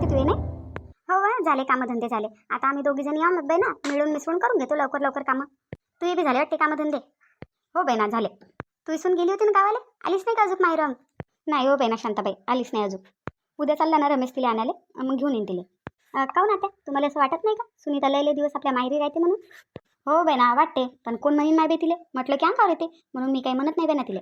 वाटते तुझे नाही? हो वा झाले कामधंदे झाले. आता आम्ही दोघी जणी आहोत बाई ना? मिळून मिसळून करून घेतो लवकर लवकर कामं. तुही बी झाले वाटते कामधंदे हो बाई ना झाले. तू इसून गेली होती ना गावाला? आलीच नाही का अजून मायरम नाही हो बाई ना शांताबाई आलीच नाही अजून. उद्या चालला ना रमेश तिला आणाले मग घेऊन येईन तिला. काऊन आता? तुम्हाला असं वाटत नाही का? सुनीता लयले दिवस आपल्या माहेरी राहते म्हणून? हो बाई ना वाटते. पण कोण म्हणेन नाही बाई तिले? म्हटलं की अंगावर येते. म्हणून मी काही म्हणत नाही बाई ना तिले.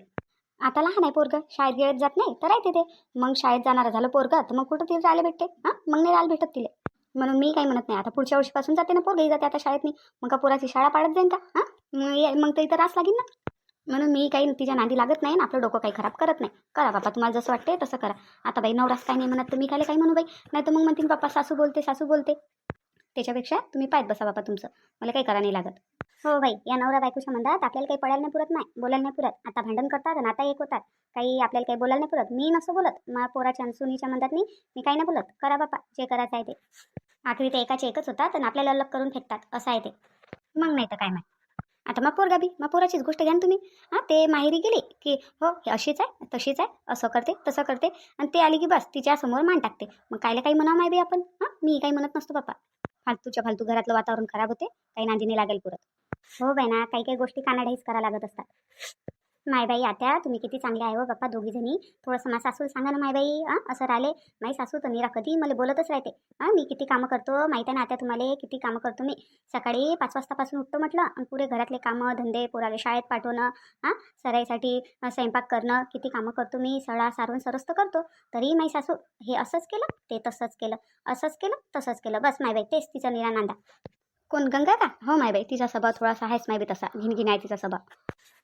आता लहान आहे पोरगं. शाळेत गेळत जात नाही तर राहते ते. मग शाळेत जाणारं झालं पोरगं तर मग कुठं तिला राहायला भेटते? हां? मग नाही राहायला भेटत तिले. म्हणून मी काही म्हणत नाही. आता पुढच्या वर्षीपासून जाते ना पोरगी जाते आता शाळेत नाही. मग का पोराची शाळा पाडत जाईन का? हां? मग मग तर इथं रास लागेल ना. म्हणून मी काही तिच्या नादी लागत नाही आणि आपलं डोकं काही खराब करत नाही. करा बाबा तुम्हाला जसं वाटते तसं करा. आता बाई नवरास काही नाही म्हणत तर मी काय काही म्हणू बाई. नाही तर मग म्हणतील बाप्पा सासू बोलते सासू बोलते. त्याच्यापेक्षा तुम्ही पाहत बसा बापा तुमचं. मला काही करा नाही लागत. हो बाई या नवरा बायकोच्या म्हणतात आपल्याला काही पडायला नाही पुरत नाही बोलायला नाही पुरत. आता भांडण करतात आणि आता एक होतात. काही आपल्याला काही बोलायला नाही पुरत. मी नसं बोलत. मग पोराच्या सुनीच्या म्हणतात मी मी काही नाही बोलत. करा बापा जे करायचं आहे ते. आखरी ते एकाचे एकच होतात आणि आपल्याला अलग करून फेकतात. असं आहे ते. मग नाही तर काय नाही आता मग पोरगा बी मग पोराचीच गोष्ट घ्या ना तुम्ही. हां ते माहेरी गेली की हो हे अशीच आहे तशीच आहे असं करते तसं करते. आणि ते आली की बस तिच्या समोर मान टाकते. मग कायला काही म्हणा माय बी आपण? हां मी काही म्हणत नसतो बापा. फालतूच्या फालतू घरातलं वातावरण खराब होते. काही नांदीने लागेल पुरत. हो बाई ना काही काही गोष्टी कानाडाईज करा लागत असतात. मायबाई आत्या तुम्ही किती चांगले आहे हो बाप्पा दोघी जणी थोडंसं माझ्या सासू सांगा ना मायबाई हां? असं राहिले. माई सासू तर निरा कधी मला बोलतच राहते. हां? मी किती कामं करतो? माहीत आहे ना आत्या तुम्हाला किती कामं करतो मी? सकाळी पाच वाजतापासून उठतो म्हटलं आणि पुरे घरातले कामं धंदे पोराले शाळेत पाठवणं हां? सराईसाठी स्वयंपाक करणं किती कामं करतो मी? सळा सारून सरस्त करतो. तरी माई सासू हे असंच केलं ते तसंच केलं असंच केलं तसंच केलं. बस मायबाई तेच तिचा निरा नांदा. कोण? गंगा का? हो मायबाई तिचा स्वभाव थोडासा आहेच मायबाई तसा. घिनगिना आहे तिचा स्वभाव.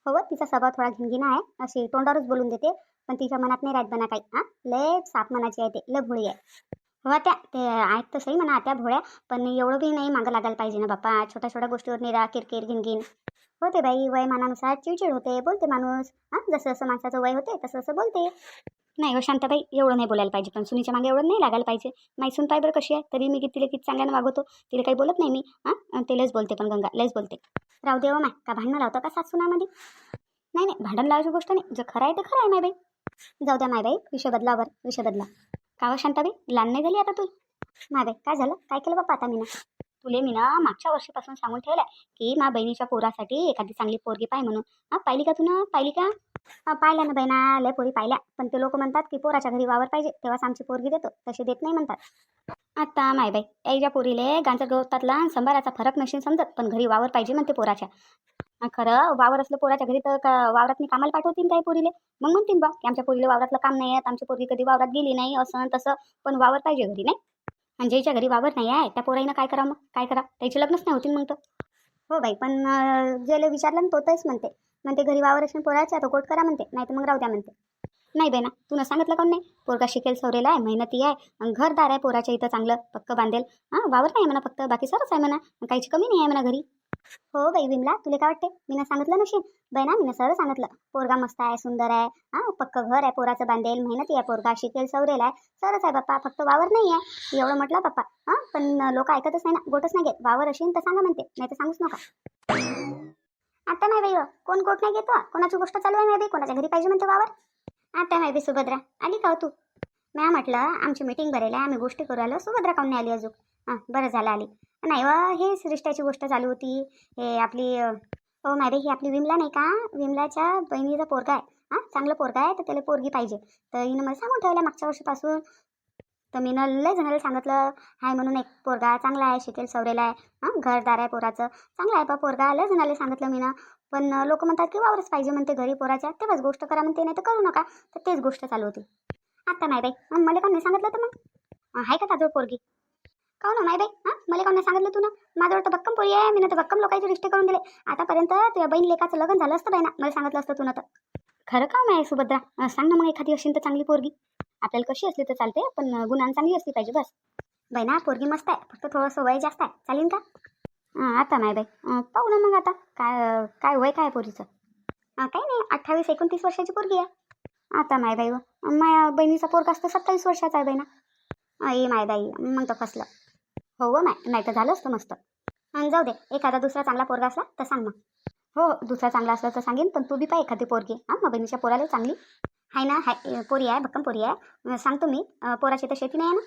हो तिचा स्वभाव थोडा घिनगिना आहे. अशी तोंडावरच बोलून देते पण तिच्या मनात नाही राहत बना काही. हां? लय साप मनाची आहे ते लय भोळी आहे. हो त्या ते आहेत तर सही म्हणा त्या भोळ्या पण एवढं बी नाही मागं लागायला पाहिजे ना बाप्पा. छोट्या छोट्या गोष्टीवर निरा किरकिर घिनगिन होते बाई वयमानानुसार चिडचिड होते बोलते माणूस. हां? जसं जसं माणसाचं वय होते तसं तसं बोलते. नाही हो शांताबाई एवढं नाही बोलायला पाहिजे. पण सुनीच्या मागे एवढं नाही लागायला पाहिजे. माई सुन पाय बरं कशी आहे? तरी मी किती तिला किती चांगल्यानं वागवतो तिला काही बोलत नाही मी. हां? ते लस बोलते पण गंगा लयच बोलते. राहू देवा हो माय का भांडणं लावता का सात सुनामध्ये नाही नाही भांडण लावायची गोष्ट नाही. जर खरं आहे तर खरं आहे माय बाई. जाऊ द्या माय बाई विषय बदलावर विषय बदला. का हो शांताबाई लहान नाही झाली आता तू? माय बाई काय झालं? काय केलं बाप्पा आता मी ना तुले मी ना मागच्या वर्षीपासून सांगून ठेवलंय की मा बहिणीच्या पोरासाठी एखादी चांगली पोरगी पाय म्हणून. हां पाहिली का तू ना? पाहिली का? पाहिल्या ना बहिणा लय पोरी पाहिल्या. पण ते लोक म्हणतात की पोराच्या घरी वावर पाहिजे तेव्हाच आमची पोरगी देतो. तशी देत नाही म्हणतात. आता माय बाई याच्या पोरीले गांजर गवतातला संभाराचा फरक नसेल समजत पण घरी वावर पाहिजे म्हणते पोराच्या. खरं वावर असलं पोराच्या घरी तर वावरात मी कामाला पाठवतील काही पोरीले? मग म्हणतील बा की आमच्या पोरीला वावरातलं काम नाही आहे आमची पोरगी कधी वावरात गेली नाही असं तसं पण वावर पाहिजे घरी नाही? आणि ज्याच्या घरी वावर नाही आहे त्या पोराईनं काय करा मग? काय करा? त्याचे लग्नच नाही होतील मग तर. हो बाई पण ज्याला विचारलं ना तो तेच म्हणते. म्हणते घरी वावर असेल पोराच्या तो कोट करा म्हणते. नाही तर मग राहू द्या म्हणते. नाही बेना तुला सांगितलं का नाही? पोरगा शिकेल सवरेला आहे मेहनती आहे आणि घरदार आहे पोराच्या इथं चांगलं पक्क बांधेल. हां वावर नाही म्हणा फक्त बाकी सरच आहे म्हणा काहीची कमी नाही आहे म्हणा घरी. हो बाई विमला तुला काय वाटते मी सांगितलं नशील बहिणा मी सरळ सांगितलं. पोरगा मस्त आहे सुंदर आहे हां पक्क घर आहे पोराचं बांधेल मेहनती आहे पोरगा शिकेल सवरेल आहे सरच आहे बाप्पा फक्त वावर नाही आहे. एवढं म्हटलं बाप्पा हां पण लोक ऐकतच नाही ना गोटच नाही घेत वावर असेल तर सांगा म्हणते. नाही तर सांगूच नका. आता नाही बाई हो. कोण गोट नाही घेतो हो. कोणाची गोष्ट चालू आहे नाही कोणाच्या घरी पाहिजे म्हणते वावर? आता माहिती सुभद्रा. आली का हो तू? मॅम म्हटलं आमची मीटिंग भरेल आहे. आम्ही गोष्टी करू आलो सुभद्रा काऊन नाही आली अजून? हां बरं झालं आली. नाही व हे रिश्त्याची गोष्ट चालू होती. हे आपली हो मारे ही आपली विमला नाही का? विमलाच्या बहिणीचा पोरगा आहे. हां चांगलं पोरगा आहे तर त्याला पोरगी पाहिजे. तर हिनं मला सांगून ठेवलं मागच्या वर्षीपासून. तर मी ना लय जणाला सांगितलं आहे म्हणून एक पोरगा चांगला आहे शिकेल सवरेला आहे. हां घरदार आहे पोराचं. चांगला आहे बा पोरगा लय जणाला सांगितलं मी ना. पण लोक म्हणतात की वावरच पाहिजे म्हणते घरी पोराच्या. तेव्हाच गोष्ट करा म्हणते नाही तर करू नका. तर तेच गोष्ट चालू होती. आता नाही बाई. मग मला कोण नाही सांगितलं तर मग? आहे का ताजवळ पोरगी? काहून ना हो, नाही बाई? हां मला कोण नाही सांगितलं तू ना? माझ्यावर तर भक्कम पोरी आहे मी ना तर भक्कम लोकांचे रिश्ते करून दिले. आतापर्यंत तुझ्या बहीण लेखाचं लग्न झालं असतं बाई ना? मला सांगितलं असतं तू ना तर. खरं का आहे सुभद्रा? सांग ना मग एखादी असेल तर चांगली पोरगी. आपल्याला कशी असली तर चालते पण गुणान चांगली असली पाहिजे बस. बाई ना पोरगी मस्त आहे फक्त थोडंसं वय जास्त आहे. चालेल का? आता नाही बाई. पाहू ना मग आता काय काय वय काय पोरीचं? काही नाही अठ्ठावीस एकोणतीस वर्षाची पोरगी आहे. आता माय बाई व. माझ्या बहिणीचा पोरगा असतं सत्तावीस वर्षाचा आहे बहिणा ये माय बाई मग तर फसलं. हो व माय नाही तर झालं असतं मस्त. जाऊ दे एखादा दुसरा चांगला पोरगा असला तर सांग मग. हो दुसरा चांगला असला तर सांगेन पण तू बी पाय एखादी पोरगी. हां मग बहिणीच्या पोराला चांगली. आहे ना? हाय पोरी आहे भक्कम पोरी आहे. सांगतो मी पोराची तर शेती नाही आहे ना?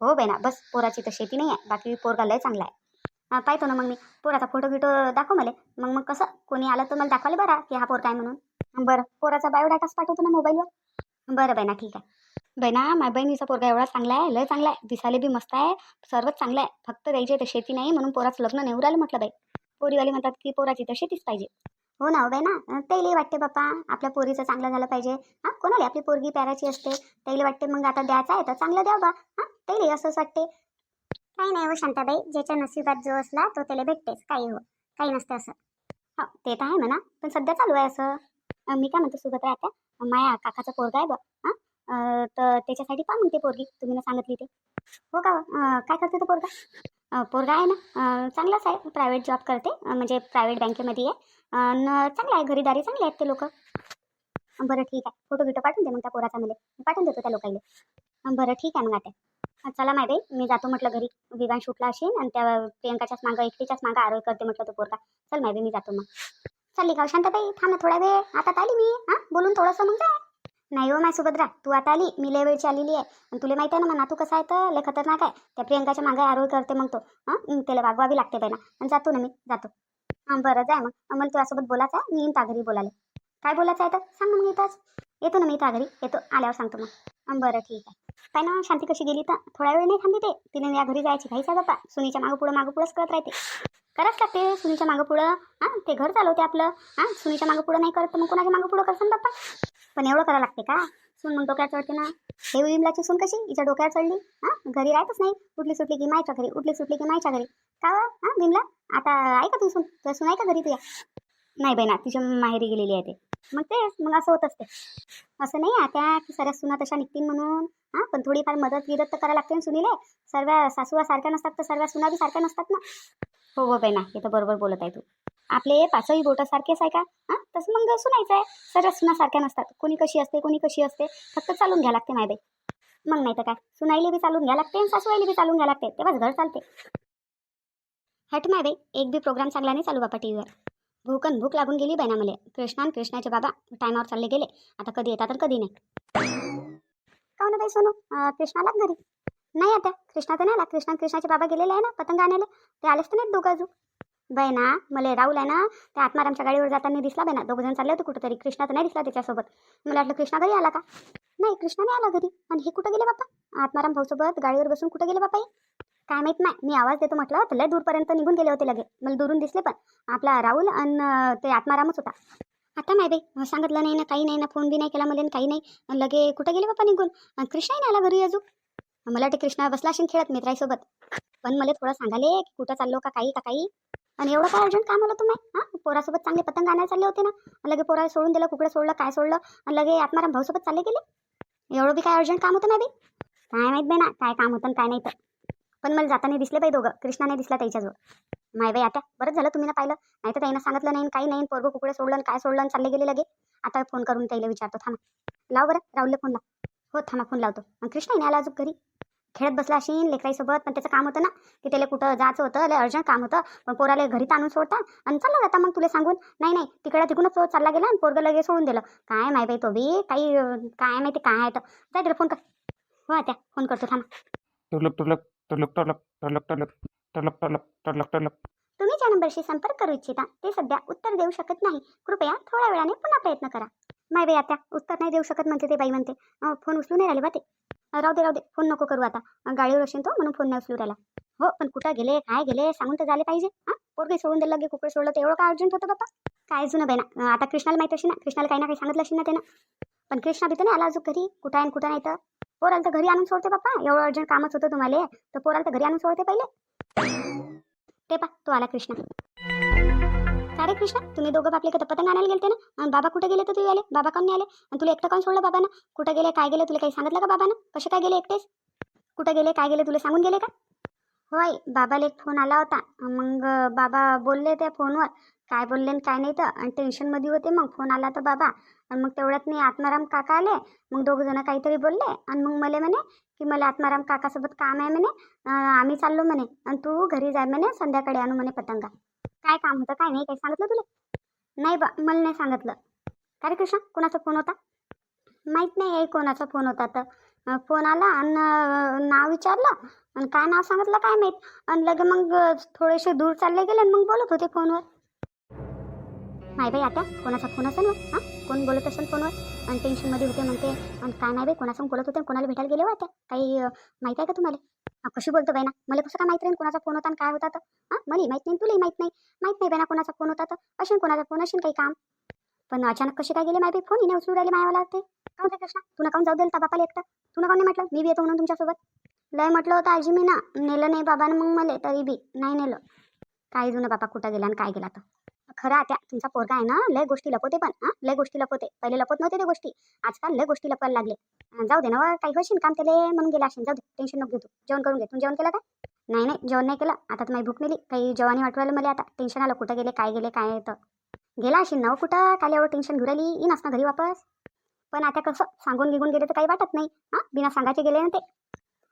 हो बहिणा बस पोराची तर शेती नाही आहे. बाकी पोरगा लय चांगला आहे. पाहतो ना मग मी. पोराचा फोटो गिटो दाखव मला. मग मग कसं? कोणी आलं तर मला दाखवायला बरा की हा पोर काय म्हणून. बरं पोराचा बायोडाटाच पाठवतो ना मोबाईलवर बरं बहिणा ठीक आहे. बहिणा माझ्या बहिणीचा पोरगा एवढा चांगला आहे लय चांगला आहे. दिसायला बी मस्त आहे सर्वच चांगलं आहे. फक्त द्यायची तर शेती नाही म्हणून पोराचं लग्न नेऊ राहिलं म्हटलं बाई. पोरीवाले म्हणतात की पोराची तर शेतीच पाहिजे. हो ना हो ना. त्याला वाटते बाप्पा. आपल्या पोरीचं चांगलं झालं पाहिजे. हां कोणाला आपली पोरगी प्याराची असते? त्याला वाटते मग आता द्यायचं आहे तर चांगलं द्या बा. हां त्याला असंच वाटते. काही नाही हो शांताबाई ज्याच्या नशिबात जो असला तो त्याला भेटतेच. काही हो काही नसतं असं. हो ते तर आहे म्हणा पण सध्या चालू आहे असं. मी काय म्हणतो सुभद्रा आता माया काकाचा पोरगा आहे बा. हां तर त्याच्यासाठी पहा मग ते पोरगी तुम्ही ना सांगितली ते. हो का? काय करते तो पोरगा? पोरगा आहे ना चांगलाच आहे प्रायव्हेट जॉब करते म्हणजे प्रायव्हेट बँकेमध्ये आहे. अन् चांगलं आहे घरीदारी चांगले आहेत ते लोक. बरं ठीक आहे फोटो बिटो पाठवून दे मग त्या पोराचा मला. मी पाठवून देतो त्या लोकांना बरं ठीक आहे मग आता. चला माय मी जातो म्हटलं घरी. विवान शूटला असेल आणि त्या प्रियंकाच्याच मागं एकटीच्याच मागं आरोग्य करते म्हटलं तो पोरगा. चल माहिती मी जातो मग. चालली का शांताबाई थांब थोडा वेळ. आता आली मी. हां बोलून थोडंसं मग जाय नाही हो माय सुभद्रा तू आता आली मी लय वेळची आलेली आहे. आणि तुला माहिती आहे ना मग नातू कसा आहे तर? लय खतरनाक आहे. त्या प्रियंकाच्या मागे आरोग्य करते मग तो. हां? त्याला वागवावी लागते बाई ना आणि जातो ना मी जातो. हां बरं जाय मग. अं, मला तुझ्यासोबत बोलायचं आहे. मी येईन तागरी बोलायला. काय बोलायचं आहे तर? सांग ना मग येतच येतो ना मी तागरी घरी येतो आल्यावर सांगतो मग. बरं ठीक आहे. काय ना शांती कशी गेली तर? थोडा वेळ नाही थांबली ते. तिने या घरी जायची घाईचा बाप्पा सुनीच्या मागं पुढं मागं पुढंच करत राहते. करावंच लागते सुनीच्या मागं पुढं. हां ते घर चालवते आपलं. हां सुनीच्या मागं पुढं नाही करत तर मग कोणाच्या मागं पुढं करसन बाप्पा? पण एवढं करावं लागते का? सून मग डोक्यात चढते ना. हे विमलाची सून कशी? हिच्या डोक्यात चढली. हां घरी राहतच नाही. उठली सुटली की मायच्या घरी उठली सुटली की मायच्या घरी. का हां विमला? आता ऐका तू सून. तुझ्या सून आहे का घरी तुझ्या? नाही बहिणा तिच्या माहेरी गेलेली आहे ते. मग तेच मग असं होत असते. असं नाही आहे त्या की सर्व सुना तशा निघतील म्हणून. हां पण थोडीफार मदत गिरत तर करावं लागते सुनीले. सर्व सासूआ सारख्या नसतात तर सर्व सुना बी सारख्या नसतात ना. हो हो बहिणा हे तर बरोबर बोलत आहे तू. आपले पाचही बोटं सारखेच आहे का? हां तसं मग सुनायचं आहे. सर्व सुना सारख्या नसतात. कोणी कशी असते कोणी कशी असते फक्त चालून घ्या लागते माय बाई. मग नाही तर काय? सुनाईले बी चालून घ्या लागते आणि सासूआईले बी चालून घ्या लागते. तेव्हाच घर चालते. हट माय बाई एक बी प्रोग्राम चांगला नाही चालू बापा टी व्हीवर भूकन भूक लागून गेली बाई ना मला. कृष्णान कृष्णाचे बाबा टायमावर चालले गेले. आता कधी येतात तर कधी नाही. का ना बाई सोनू? कृष्णाला कृष्णा आलात घरी. नाही आता. कृष्णा तर नाही आला. कृष्णा कृष्णाचे बाबा गेलेले आहे ना पतंग आणायला. ते आलेच तर नाही दोघं अजून. बाई ना मला राहुल आहे ना त्या आत्मारामच्या गाडीवर जाताना दिसला बाई ना. दोघं जण चालले होते कुठंतरी. कृष्णा तर नाही दिसला त्याच्यासोबत. मला वाटलं कृष्णा घरी आला का? नाही कृष्णा नाही आला घरी. आणि हे कुठं गेले बाप्पा? आत्माराम भाऊसोबत गाडीवर बसून कुठं गेले बाप्पा हे? काय माहीत नाही. मी आवाज देतो म्हटलं तर लय दूरपर्यंत निघून गेले होते लगे. मला दुरून दिसले पण. आपला राहुल आणि ते आत्मारामच होता. आता नाही बाई. सांगितलं नाही ना काही नाही ना फोन बी नाही केला मला काही नाही. लगे कुठं गेले बाप्पा निघून? कृष्णाही नाही आला घरी अजून? मला वाटते कृष्णा बसला असेल खेळत मित्राईसोबत. पण मला थोडं सांगाले की कुठं चाललो का काही का काही? आणि एवढं काय अर्जंट काम आलं तुम्ही? हां? पोरासोबत चांगले पतंग आणायला चालले होते ना? लगे पोराला सोडून दिलं कुकडं सोडलं काय सोडलं? आणि लगे आत्माराम भाऊसोबत चालले गेले? एवढं बी काय अर्जंट काम होतं नाही बाई? काय माहीत बाई ना काय काम होतं आणि काय नाही तर. पण मला जाताना दिसले बाई दोघं. कृष्णाने दिसला त्याच्याजवळ माय बाई आता बरंच झालं तुम्ही ना पाहिलं. नाही तर त्यानं सांगितलं नाही काही नाही पोरगं कुकडे सोडलं काय सोडलं चालले गेले लगे. आता फोन करून त्याला विचारतो थांबा. लाव बरं राहुलला फोन लाव. हो थांबा फोन लावतो. आणि कृष्णा नाही आला अजून घरी? खेळत बसला असेल लेकराईसोबत पण त्याचं काम होतं ना की त्याला कुठं जायचं होतं लय अर्जंट काम होतं पण पोराला घरी आणून सोडता आणि चालला जाता मग तुला सांगून. नाही नाही तिकडं तिकडूनच तो चालला गेला आणि पोरगं लगे सोडून दिलं. काय माहिती बाई तो बी काही काय माहिती काय आहे तर. जाय तिला फोन कर. हो त्या फोन करतो थांबा. टुलक टुलक तुम्ही ज्या नंबरशी संपर्क करू इच्छिता ते सध्या उत्तर देऊ शकत नाही. कृपया थोड्या वेळाने पुन्हा प्रयत्न करा. माय बाई आता उत्तर नाही देऊ शकत म्हणते ते बाई म्हणते. फोन उचलू नाही राहिले बा ते. राहू दे राहू दे. फोन नको करू आता. गाडीवर असेल तो म्हणून फोन नाही उचलू राहिला. हो पण कुठं गेले काय गेले सांगून तर झाले पाहिजे. हां पोरगे सोडून दिलं की कुकडे सोडलं तर एवढं काय अर्जंट होतं बाप्पा? काय जुनं बाई ना? आता कृष्णाला माहिती असेल ना? कृष्णाला काही ना काही सांगितलं असेल ना त्यानं? पण कृष्णा भीतर नाही आला अजून घरी. कुठं आहे कुठं नाही तर? पोराला तर घरी आणून सोडते पप्पा एवढं अर्जंट कामच होतं तुम्हाला. तर पोराला तर घरी आणून सोडते पहिले. ते पा तो आला कृष्णा. अरे कृष्ण कृष्णा तुम्ही दोघं बापले का पतंग आणायला गेलते ना? आणि बाबा कुठे गेले तर तुम्ही आले बाबा काऊन नाही आले? आणि तुला एकटं काऊन सोडलं बाबानं? कुठं गेले काय गेले तुला काही सांगितलं का बाबानं? कसे काय गेले एकटेच? कुठं गेले काय गेले तुला सांगून गेले का? होय बाबाला एक फोन आला होता. मग बाबा बोलले त्या फोनवर काय बोलले आणि काय नाही तर. आणि टेन्शनमध्ये होते मग. फोन आला तर बाबा. आणि मग तेवढ्यात मी आत्माराम काका आले. मग दोघंजणं काहीतरी बोलले. आणि मग मला म्हणे की मला आत्माराम काकासोबत काम आहे म्हणे. आम्ही चाललो म्हणे. आणि तू घरी जाय म्हणे. संध्याकाळी आणू म्हणे पतंगा. काय काम होतं काय नाही काही सांगितलं तुला? नाही बा मला नाही सांगितलं. काय कृष्ण? कोणाचा फोन होता? माहीत नाही आहे कोणाचा फोन होता तर. फोन आला आणि नाव विचारलं. आणि काय नाव सांगितलं काय माहीत? आणि लगे मग थोडेसे दूर चालले गेले आणि मग बोलत होते फोनवर नाही बाई आता कोणाचा फोन असेल मग हां? कोण बोलत असेल फोनवर? आणि टेन्शनमध्ये होते म्हणते आणि काय नाही बाई कोणासंग बोलत होते कोणाला भेटायला गेले होते? काही माहिती आहे का तुम्हाला? कशी बोलतो बाई ना? मला कसं काय माहिती नाही कोणाचा फोन होता आणि काय होता तर? हां? मला माहीत नाही तुलाही माहीत नाही. माहीत नाही बाई ना कोणाचा फोन होता तर? असेल कोणाचा फोन असेल काही काम. पण अचानक कसे काय गेले माहिती फोन? हिने उचलून राहिले मायावाला ते. काऊन रे कृष्णा? तुला काऊन जाऊ दिलं त्या बापाला एकटा? तुला काऊन नाही म्हटलं? मी बी येतो म्हणून तुमच्यासोबत. लय म्हटलं होतं आजी मी ना. नेलं नाही बाबानं मग मला तरी बी. नाही नेलं. काय जुनं बापा कुठं गेला आणि काय गेला तर खरं आता तुमचा पोरगा आहे ना लय गोष्टी लपवते पण हां? लय गोष्टी लपवते. पहिले लपवत नव्हते ते गोष्टी. आजकाल लय गोष्टी लपवायला लागले. जाऊ दे ना काही होशील काम त्याला म्हणून गेला असेल. जाऊ दे टेन्शन नको घेऊ तू. जेवण करून घे. तू जेवण केलं काय? नाही नाही जेवण नाही केलं. आता तर भूक नेली काही जेवणी वाटवायला मला आता. टेन्शन आलं कुठं गेले काय गेले काय येतं गेला असेल ना कुठं? काल एवढं टेन्शन घेऊन राहिली. येईन ना घरी वापस. पण आता कसं? सांगून निघून गेले तर काही वाटत नाही. हां? बिना सांगायचे गेले ना ते.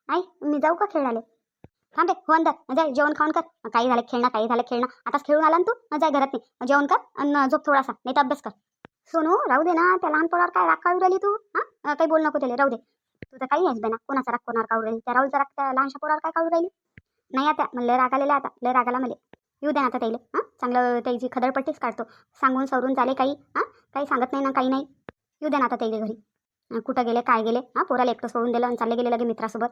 नाही मी जाऊ का खेळाले थांब रे हो अंदर जाय जेवण खाऊन कर. काही झालं खेळणं काही झालं खेळणं. आताच खेळून आला ना तू? जाय घरात नाही जेवण कर आणि झोप थोडासा. नाही तर अभ्यास कर. सोनू राहू दे ना. त्या लहान पोरावर काय राग काढू राहिली तू? हां? काही बोल नको त्याला. राहू दे. तू तर काही आहेस बेना कोणाचा राग कोणावर काढू राहिली? त्या राहुलचा राग त्या लहानशा पोरावर काय काढू राहिली? नाही आता. मग लय राग आलेला आता. लय रागाला मला. येऊ दे ना आता त्याला. हां? चांगलं त्याची खदरपट्टीच काढतो. सांगून सवरून झाले काही. हां? काही सांगत नाही ना काही नाही. येऊ दे ना आता त्याला घरी. कुठं गेले काय गेले? हां? पोराला एकटं सोडून दिलं आणि चालले गेले लगे मित्रासोबत.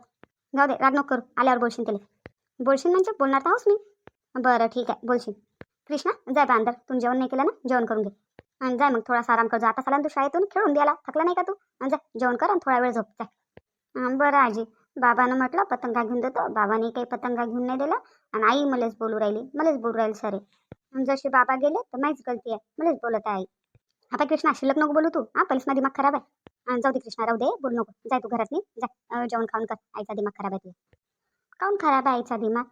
जाऊ दे राग नको करू. आल्यावर बोलशील त्याला बोलशील म्हणजे बोलणार तर आहोस मी. बरं ठीक आहे. बोलशील. कृष्णा जाय बा अंदर तू जेवण नाही केलं ना? जेवण करून घे. आणि जाय मग थोडासा आराम कर. जा आता साला तू शाळेतून खेळून द्याला थकला नाही का तू? आणि जा जेवण कर आणि थोडा वेळ झोप. जाय बरं आजी. बाबानं म्हटलं पतंगा घेऊन देतो. बाबाने काही पतंगा घेऊन नाही दिला. आणि आई मलाच बोलू राहिली. मलाच बोलू राहील सारे. जसे बाबा गेले तर माहीच गलती आहे. मलाच बोलत आहे आई. आता कृष्णा शिल्लक नको बोलू तू. हा पहिलेच माझी दिमाग खराब आहे. जाऊ दे कृष्णा राहू दे बोल नको. जाय तू घरात नाही जेवण खाऊन कर. आईचा दिमाग खराब आहे काऊन खराब आहे आईचा दिमाग?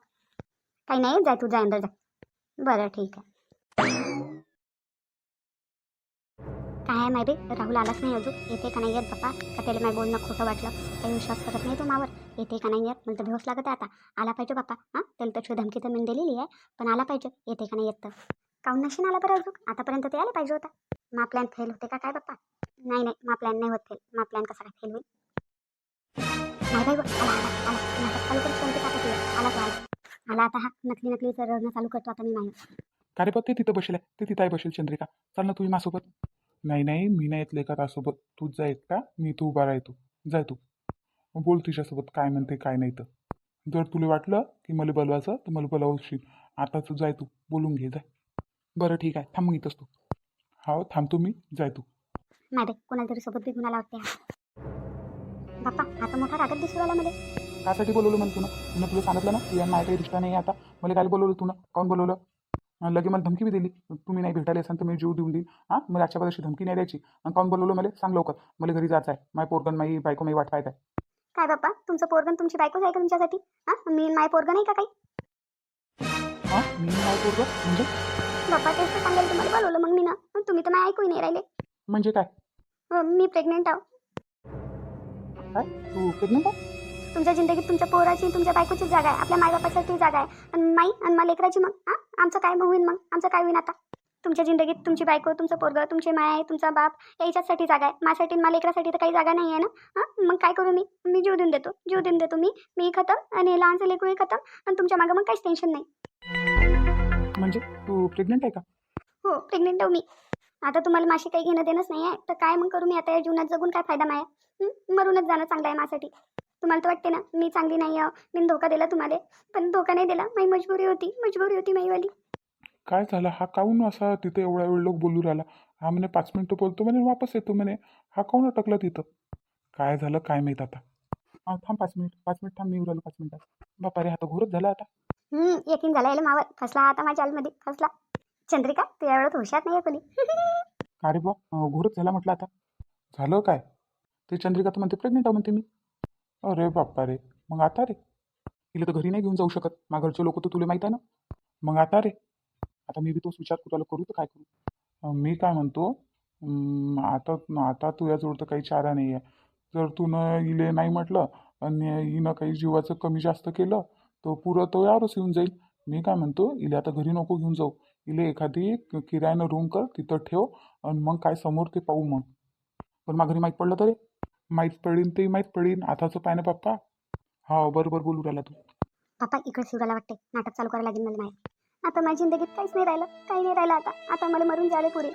काही नाही जाय तू जाय अंदर जा. बरं ठीक आहे. काय आहे माहिती राहुल आलाच नाही अजून. येते का नाही येत पप्पा? का त्याला माय बोलणं खोटं वाटलं? काही विश्वास करत नाही तो मावर. येते का नाही येत? मला तर भेवस लागत आहे आता. आला पाहिजे बाप्पा हां? त्याला तशी धमकी तर मी दिलेली आहे पण आला पाहिजे. येते का नाही येत तर. काऊन नशीन आला बरं अजून? आतापर्यंत ते आला पाहिजे होता. मग प्लॅन फेल होते का काय बाप्पा नाही नाही मा प्लॅन नाही होत फेल मा प्लॅन कसा काय फेल होईल? नाही बाई आला आला आला. चालू आला तो आला. आला आता हा. नकली नकली तर रडणं चालू करतो. आता मी नाही का रे बघ ते तिथं बसेल. आहे ते तिथं आहे बसेल चंद्रिका. चाल ना तुम्ही माझ्यासोबत. नाही नाही मी नाही येतले का त्यासोबत तूच जा येत का मी तू उभा राहतो. जाय तू. बोल तुझ्यासोबत. काय म्हणते काय नाही तर जर तुला वाटलं की मला बोलवायचं तर मला बोलावशील. आता तू जाय तू. बोलून घे जाय बरं ठीक आहे. थांब इथंच तू हो थांबतो मी. जाय तू. नाही बाई कोणाला तरी सोबत बी गुन्हा लावते हा बाप्पा आता मोठा रागत दिसू राहिला मला. त्यासाठी बोलवलं मला तुला तुला तुला सांगितलं ना की यांना काही रिश्ता नाही आता. मला काय बोलवलं तुला काऊन बोलवलं? लगे मला धमकी बी दिली. तुम्ही नाही भेटायला असाल तर मी जीव देऊन देईन. हां? मला आजच्या अशी धमकी नाही द्यायची. आणि काऊन बोलवलं मला? सांग लवकर. मला घरी जायचं आहे माय पोरगण माई बायको माई वाट पाहत आहे काय बाप्पा? तुमचं पोरगण तुमची बायकोच आहे का तुमच्यासाठी? हां? मी माय पोरगं नाही का काही? हां? मी माय पोरगं? म्हणजे? बाप्पा तेच तर सांगायला तुम्हाला बोलवलं मग मी ना. पण तुम्ही तर नाही ऐकूही नाही राहिले. म्हणजे काय? अं, मी प्रेग्नेंट आहो. काय? तू प्रेग्नंट आहे? तुमच्या जिंदगीत तुमच्या पोराची तुमच्या बायकोची जागा आहे. आपल्या मायबापासाठी जागा आहे. आणि माई आणि मला लेकराची मग हां? आमचं काय मग होईन मग? आमचं काय होईन आता? तुमच्या जिंदगीत तुमची बायको तुमचं पोरगं तुमची माय तुमचा बाप याच्यासाठी जागा आहे. माझ्यासाठी आणि मला लेकरासाठी तर काही जागा नाही आहे ना? हां? मग काय करू मी? मी जीव देऊन देतो. जीव देऊन देतो मी. मी खतम आणि लहानचं लेकरूही खतम. आणि तुमच्या मागं मग काहीच टेन्शन नाही. म्हणजे तू प्रेग्नंट आहे का? हो प्रेग्नेंट आहो मी. आता तुम्हाला माशी काही घेणं देणंच नाही आहे तर काय मग करू मी? आता या जीवनात जगून काय फायदा माया? मरूनच जाणं चांगलं आहे माझ्यासाठी. तुम्हाला तर वाटते ना मी चांगली नाही आहे. मी धोका दिला तुम्हाला पण धोका नाही दिला. माझी मजबुरी होती मजबुरी होती माईवाली. काय झालं? हा काऊन असा तिथे एवढा वेळ लोक बोलू राहिला? हा म्हणे पाच मिनटं बोलतो म्हणे वापस येतो म्हणे. हा काऊन अटकला तिथं? काय झालं? काय माहीत आता? हा थांब पाच मिनिट पाच मिनिट थांब मी येऊ राहिलो पाच मिनिटात. बापा रे हा तर घोरच झाला आता. हं, यकीन झाला याला मावर. फसला आता माझ्या आलमध्ये फसला. चंद्रिका तू यावेळेत हुशार नाही कोणी? का रे बा घोरच झाला म्हटलं आता. झालं काय? ते चंद्रिका तर म्हणते प्रेग्नेंट आहे म्हणते मी. अरे बाप्पा रे मग आता रे? तिला तर घरी नाही घेऊन जाऊ शकत. माघरचे घरचे लोक तर तुला माहीत आहे ना? मग आता रे? आता मी बी तोच विचार कुठला करू तर काय करू? मी काय म्हणतो आता आता तुझ्याजवळ तर काही चारा नाही आहे जर तू न इले नाही म्हटलं आणि हिनं काही जीवाचं कमी जास्त केलं तर पुरं तो यावरच येऊन जाईल. मी काय म्हणतो इले आता घरी नको घेऊन जाऊ. इले एखादी किरायानं रूम कर तिथं ठेव आणि मग काय समोर ते पाहू मग. पण मग घरी माहीत पडलं तरी? माहीत पडीन ते माहीत पडीन. आताचं पाय ना पप्पा. हा बरोबर बोलू राहिला तू. पप्पा इकडे शिवराला वाटते नाटक चालू करायला लागेल मला माहिती आता माझ्या जिंदगीत काहीच नाही राहिलं. काही नाही राहिलं आता. आता मला मरून झाले पुरी.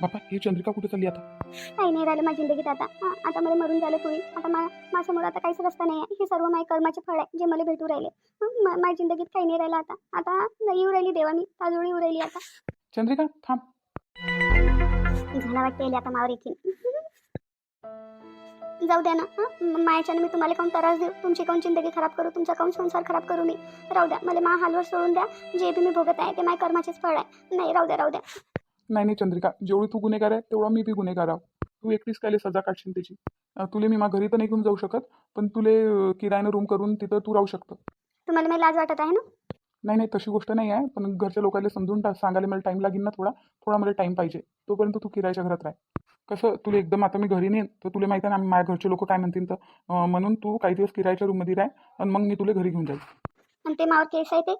बापा ही चंद्रिका कुठे चालली आता? काही नाही राहिलं माझ्या जिंदगीत आता. आता मला मरून झालं पुरी आता मा माझ्यासमोर आता काहीच रस्ता नाही आहे. हे सर्व माझ्या कर्माचे फळ आहे जे मला भेटू राहिले. मा- माझ्या जिंदगीत काही नाही राहिलं आता. आता नाही येऊ राहिली देवा मी. ताजोळी येऊ राहिली आता. चंद्रिका थांब. झाला वाटते आता मावर येतील. जाऊ द्या ना? मायाच्यानं मी तुम्हाला काऊन त्रास देऊ? तुमची काऊन जिंदगी खराब करू? तुमचा काऊन संसार खराब करू मी? राहू द्या. मला मा हालवर सोडून द्या. जे बी मी भोगत आहे ते माझ्या कर्माचेच फळ आहे. नाही राहू द्या राहू द्या. नाही नाही चंद्रिका. जेवढी तू गुन्हेगार आहे तेवढा मी बी गुन्हेगार आहो. तू एकटीच काय सजा काढशील त्याची तुले मी मा घरी तर नाही घेऊन जाऊ शकत पण तुले किरायानं रूम करून तिथं तू राहू शकतं. तुम्हाला मी लाज वाटत आहे ना? नाही नाही तशी गोष्ट नाही आहे पण घरच्या लोकांना समजून सांगायला मला टाईम लागेल ना थोडा. थोडा मला टाईम पाहिजे. तोपर्यंत तू किरायाच्या घरात राह. कसं तुला एकदम आता मी घरी नेईन तर तुला माहिती आहे ना माझ्या घरचे लोक काय म्हणतील तर म्हणून तू काही दिवस किरायाच्या रूममध्ये राह आणि मग मी तुला घरी घेऊन जाईल. आणि ते मावर केस आहे ते?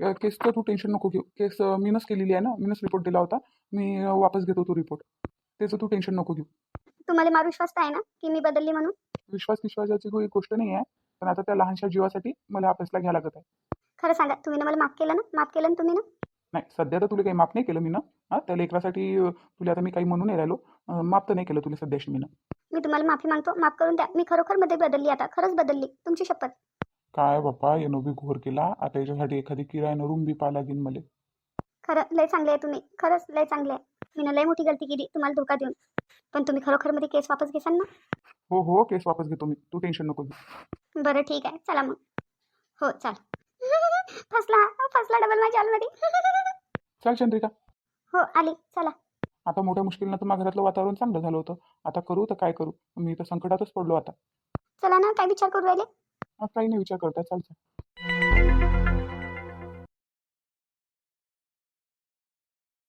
अं, केसचं तू टेन्शन नको घेऊ. केस अं, मीनच केलेली आहे ना मीनच रिपोर्ट दिला होता. मी अं, वापस घेतो तो रिपोर्ट त्याचं तू टेन्शन नको घेऊ. तुम्हाला मारू विश्वास तर आहे ना की मी बदलली म्हणून? विश्वास विश्वासाची काही गोष्ट नाही आहे. पण आता त्या लहानशा जीवासाठी मला अभ्यासला घ्यावं लागत आहे. खरं सांगा तुम्ही ना मला माफ केलं ना? माफ केलं ना तुम्ही ना? नाही सध्या तर तुला काही माफ नाही केलं मी ना? हां त्या लेकरासाठी अं, तुला आता मी काही म्हणून नाही राहिलो. अं, माफ तर नाही केलं तुला सध्याशी मी ना? मी तुम्हाला माफी मागतो. माफ करून द्या. मी खरोखरमध्ये बदलली आता. खरंच बदलली. तुमची शपथ. काय बाप्पा येणं बी घोर केला. आता याच्यासाठी एखादी किरायानं रूम बी पाहा लागेल मला. खरं लय चांगले आहे तुम्ही. खरंच लय चांगले आहे. मी ना लय मोठी गलती केली तुम्हाला धोका देऊन. पण तुम्ही खरोखरमध्ये केस वापस घेसाल ना? हो हो केस वापस घेतो मी. तू टेन्शन नको घेऊ. बरं ठीक आहे. चला मग. हो चाल. फसला फसला डबल माझ्या ऑलमध्ये चल चंद्रिका. हो आली. चला. आता मोठ्या मुश्किलनं माझ्या घरातलं वातावरण चांगलं झालं होतं. आता करू तर काय करू? मी तर संकटातच पडलो आता. चला ना काय विचार करू राहिले? हा, काही नाही विचार करता चालतं